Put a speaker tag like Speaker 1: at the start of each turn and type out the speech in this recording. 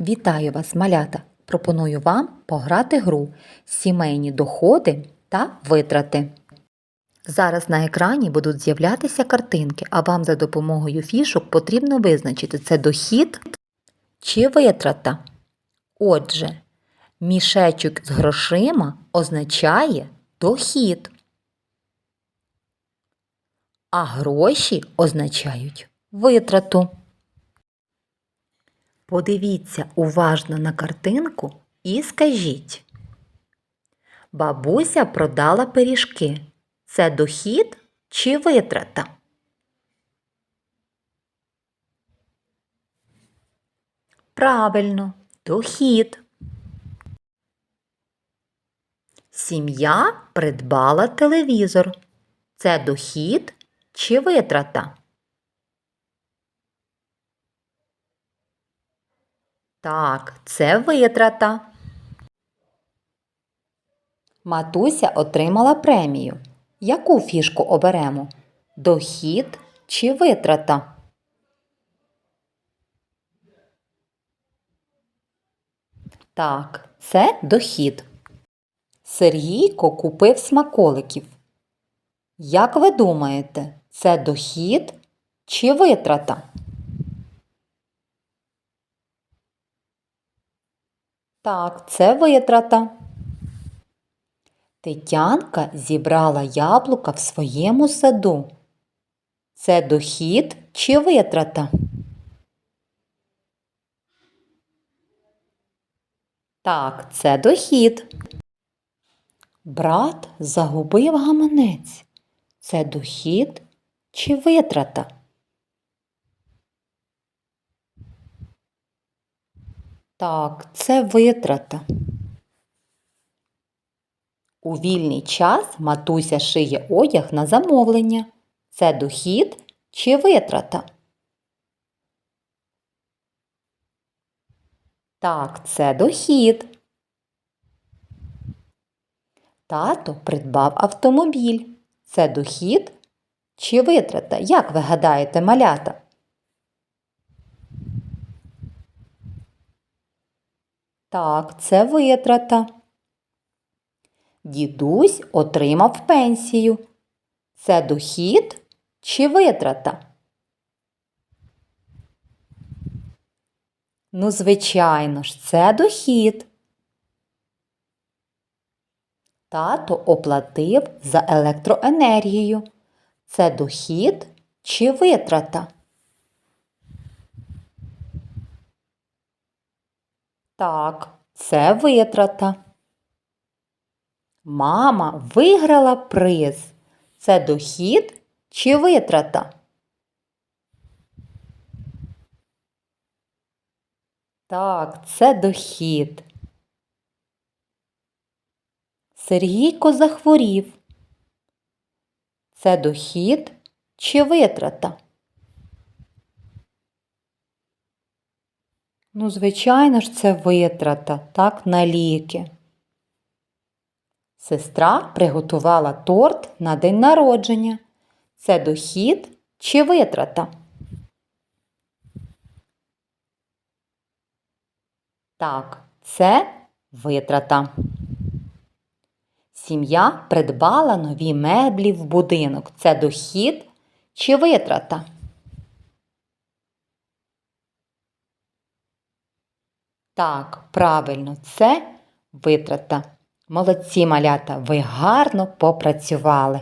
Speaker 1: Вітаю вас, малята! Пропоную вам пограти гру Сімейні доходи та витрати. Зараз на екрані будуть з'являтися картинки, а вам за допомогою фішок потрібно визначити, це дохід чи витрата. Отже, мішечок з грошима означає дохід, а гроші означають витрату. Подивіться уважно на картинку і скажіть. Бабуся продала пиріжки. Це дохід чи витрата? Правильно, дохід. Сім'я придбала телевізор. Це дохід чи витрата? Так, це витрата. Матуся отримала премію. Яку фішку оберемо? Дохід чи витрата? Так, це дохід. Сергійко купив смаколиків. Як ви думаєте, це дохід чи витрата? Так, це витрата. Тетянка зібрала яблука в своєму саду. Це дохід чи витрата? Так, це дохід. Брат загубив гаманець. Це дохід чи витрата? Так, це витрата. У вільний час матуся шиє одяг на замовлення. Це дохід чи витрата? Так, це дохід. Тато придбав автомобіль. Це дохід чи витрата? Як ви гадаєте, малята? Так, це витрата. Дідусь отримав пенсію. Це дохід чи витрата? Ну, звичайно ж, це дохід. Тато оплатив за електроенергію. Це дохід чи витрата? Так, це витрата. Мама виграла приз. Це дохід чи витрата? Так, це дохід. Сергійко захворів. Це дохід чи витрата? Ну, звичайно ж, це витрата, так, на ліки. Сестра приготувала торт на день народження. Це дохід чи витрата? Так, це витрата. Сім'я придбала нові меблі в будинок. Це дохід чи витрата? Так, правильно, це витрата. Молодці малята, ви гарно попрацювали.